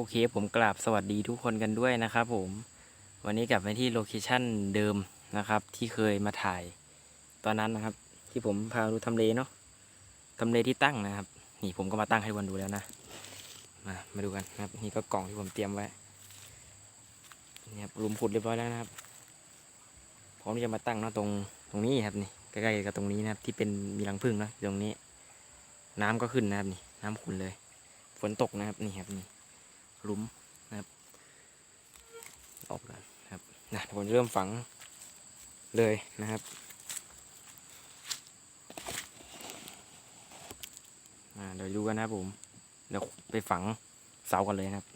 โอเคผมกราบสวัสดีทุกคนกันด้วยนะครับผมวันนี้กลับมาที่โลเคชั่นเดิมนะครับ ที่เคยมาถ่าย ตอนนั้นนะครับ ที่ผมพาดูทำเลเนาะทำเลที่ตั้งนะครับ นี่ผมก็มาตั้งให้วันดูแล้วนะ มามาดูกันนะครับ นี่ก็กล่องที่ผมเตรียมไว้นี่ครับหลุมขุดเรียบร้อยแล้วนะครับพร้อมที่จะมาตั้งเนาะตรงตรงนี้ครับนี่ใกล้ๆกับตรงนี้นะครับที่เป็นมีรังผึ้งนะตรงนี้ น้ำก็ขึ้นนะครับนี่น้ำขุ่นเลย ฝนตกนะครับนี่ครับนี่ หลุมนะครับออกกันครับนะผมเริ่มฝังเลยนะครับเดี๋ยวดูกันนะครับผมเดี๋ยวไปฝังเสากันเลยนะครับ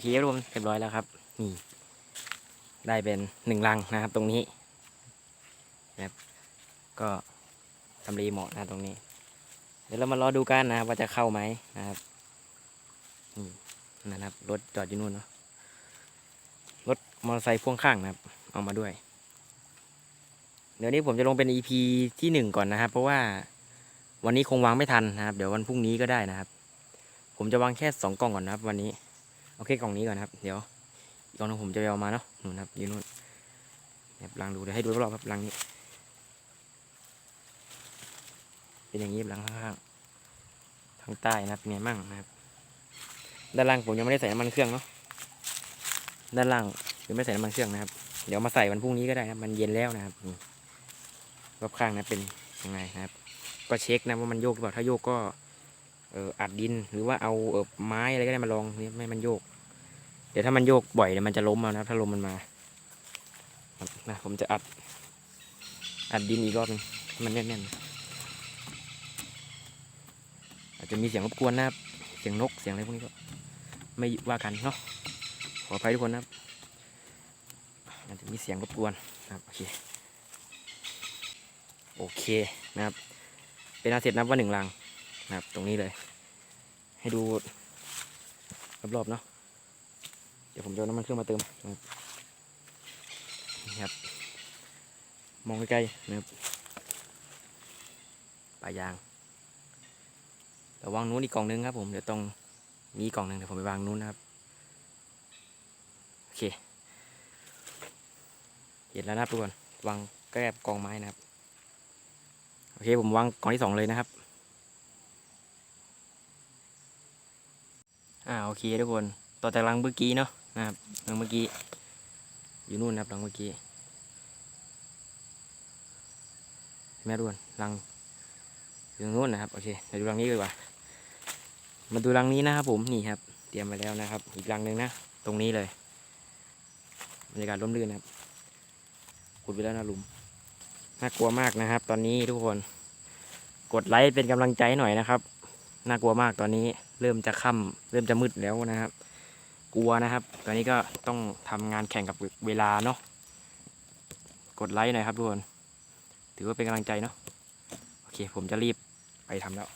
เคครับผมเรียบร้อยแล้วครับนี่ได้เป็นหนึ่งลังนะครับ ตรงนี้นะครับก็ทำรีเหมาะนะตรงนี้ เดี๋ยวเรามารอดูกันนะครับ ว่าจะเข้าไหมนะครับนี่นะครับรถจอดอยู่นู่นเนาะรถมอเตอร์ไซค์พ่วงข้างนะครับ เอามาด้วย เดี๋ยวนี้ผมจะลงเป็น EP ที่หนึ่งก่อนนะครับ เพราะว่าวันนี้คงวางไม่ทันนะครับ เดี๋ยววันพรุ่งนี้ก็ได้นะครับ ผมจะวางแค่สองกล่องก่อนนะครับ วันนี้ โอเคกล่องนี้ก่อนนะครับ เดี๋ยวกล่องหนึงผมจะเอามาเนาะนู่นครับอยู่นู่นแบบลังดูเดี๋ยวให้ดูรอบครับลังนี้ เป็นอย่างนี้ลังข้างๆทางใต้นะครับเป็นไงมั่งนะครับด้านล่างผมยังไม่ได้ใส่น้ำมันเครื่องเนาะด้านล่างยังไม่ใส่น้ำมันเครื่องนะครับ เดี๋ยวมาใส่วันพรุ่งนี้ก็ได้นะมันเย็นแล้วนะครับรอบข้างนะเป็นยังไงนะครับ ก็เช็คนะว่ามันโยกหรือเปล่าถ้าโยกก็ อออัดดินหรือว่าเอาเออไม้อะไรก็ได้มาลองนี่ไม่ให้มันโยก เดี๋ยวถ้ามันโยกบ่อยเดี๋ยวมันจะล้มเอานะครับถ้าลมมันมานะผมจะอัด อัดดินอีกรอบหนึงให้มันแน่นๆอาจจะมีเสียงรบกวนนะครับเสียงนกเสียงอะไรพวกนี้ก็ ไม่ว่ากันเนาะขออภัยทุกคนนะครับอาจจะมีเสียงรบกวนนะครับโอเคโอเคนะครับ เป็นอาเสร็จนับว่าหนึ่งลัง นะครับ ตรงนี้เลย ให้ดูรอบๆเนาะเดี๋ยวผมจะน้ำมันเครื่องมาเติมนะครับนี่ครับ มองใกล้ๆนะครับปลายางเดี๋ยวางนู้นอีกกล่องนึงครับ ผมเดี๋ยวตรงนี้กล่องนึงเดี๋ยวผมไปวางนู้นนะครับโอเค เห็นแล้วนะครับทุกคนวางใกล้กับกองไม้นะครับ โอเค ผมวางกล่องที่สองเลยนะครับอ่า โอเคทุกคนต่อจากรังเมื่อกี้เนาะนะครับรังเมื่อกี้ อยู่นู่นนะครับรังเมื่อกี้แม่ด้วนรังอยู่ตรงนู้นนะครับโอเคเดี๋ยวดูรังนี้ดีกว่า มาดูรังนี้นะครับผมนี่ครับ เตรียมไปแล้วนะครับ อีกรังหนึ่งนะตรงนี้เลยบรรยากาศร่มรื่นนะครับขุดไปแล้วนะหลุมน่ากลัวมากนะครับ ตอนนี้ทุกคน กดไลค์เป็นกำลังใจหน่อยนะครับ น่ากลัวมากตอนนี้ เริ่มจะค่ำเริ่มจะมืดแล้วนะครับ กลัวนะครับ ตอนนี้ก็ต้องทำงานแข่งกับเวลาเนาะกดไลค์หน่อยครับทุกคน ถือว่าเป็นกำลังใจเนาะโอเค ผมจะรีบไปทำแล้ว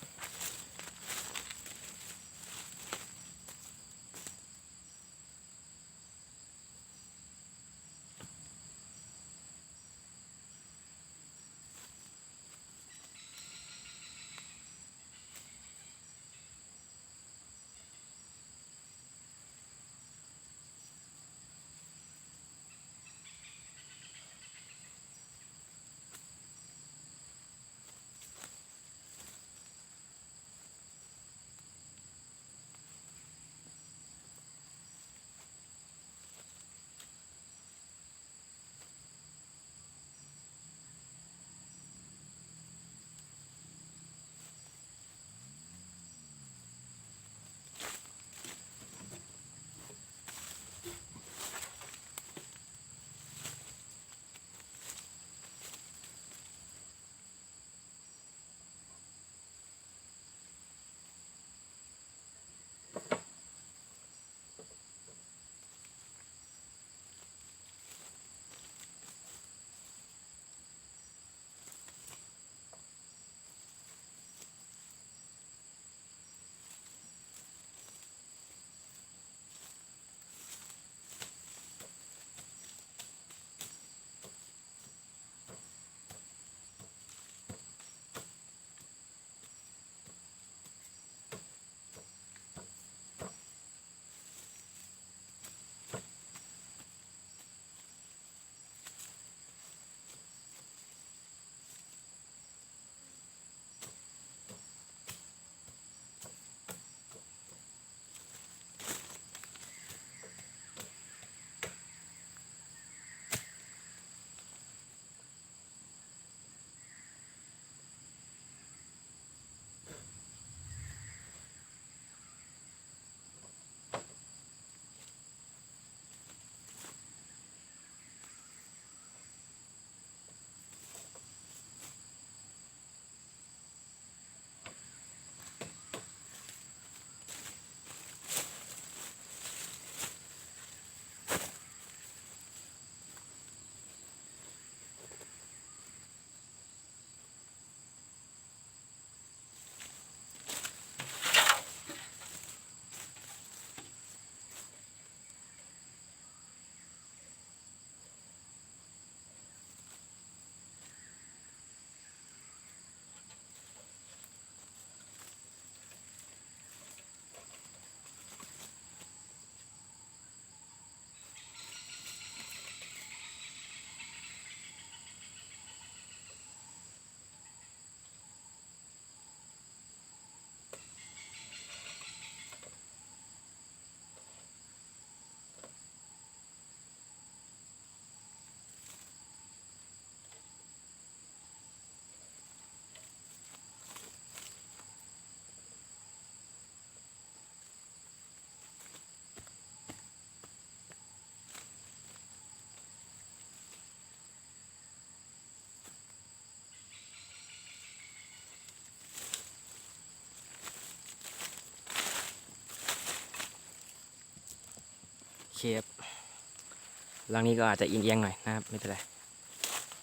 รังนี้ก็อาจจะเอียงๆหน่อยนะครับไม่เป็นไร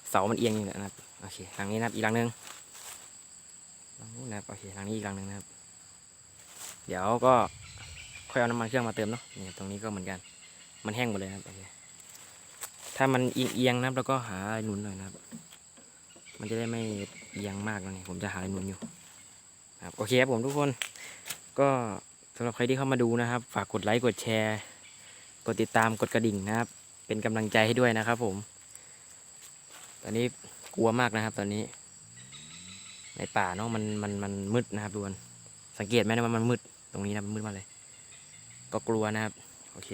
เสามันเอียงอยู่นะครับโอเครังนี้นะครับอีกรังหนึ่งรังนู้นนะครับโอเครังนี้อีกรังหนึ่งนะครับ เดี๋ยวก็ค่อยเอาน้ำมันเครื่องมาเติมเนาะเนี่ยตรงนี้ก็เหมือนกัน มันแห้งหมดเลยนะครับโอเคถ้ามันเอียงๆนะครับแล้วก็หาหนุนหน่อยนะครับ มันจะได้ไม่เอียงมากนี้ผมจะหาหนุนอยู่ครับโอเคครับผมทุกคนก็สำหรับใครที่เข้ามาดูนะครับ ฝากกดไลค์กดแชร์ กดติดตามกดกระดิ่งนะครับ เป็นกำลังใจให้ด้วยนะครับ ผม ตอนนี้กลัวมากนะครับ ตอนนี้ ในป่าเนาะมันมันมันมืดนะครับทุกคนสังเกตไหมนะว่ามันมืดตรงนี้นะมันมืดมากเลย ก็กลัวนะครับ โอเค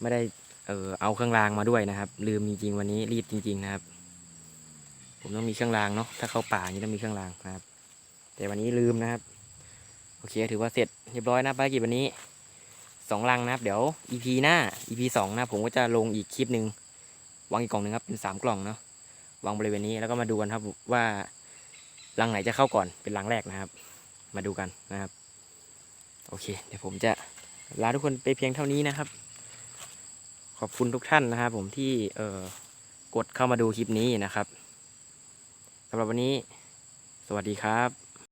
ไม่ได้เออเอาเครื่องรางมาด้วยนะครับ ลืมจริงๆวันนี้รีบจริง ๆ นะครับ ผมต้องมีเครื่องรางเนาะถ้าเข้าป่าอย่างนี้ต้องมีเครื่องรางนะครับ แต่วันนี้ลืมนะครับ โอเคถือว่าเสร็จเรียบร้อยนะภารกิจวันนี้ สองลังนะครับเดี๋ยว EP หน้า EP สองนะผมก็จะลงอีกคลิปหนึ่งวางอีกกล่องหนึ่งครับเป็นสามกล่องเนาะวางบริเวณนี้แล้วก็มาดูกันครับว่าลังไหนจะเข้าก่อนเป็นลังแรกนะครับ มาดูกันนะครับ โอเค เดี๋ยวผมจะลาทุกคนไปเพียงเท่านี้นะครับ ขอบคุณทุกท่านนะครับผมที่เอ่อกดเข้ามาดูคลิปนี้นะครับสำหรับวันนี้ สวัสดีครับ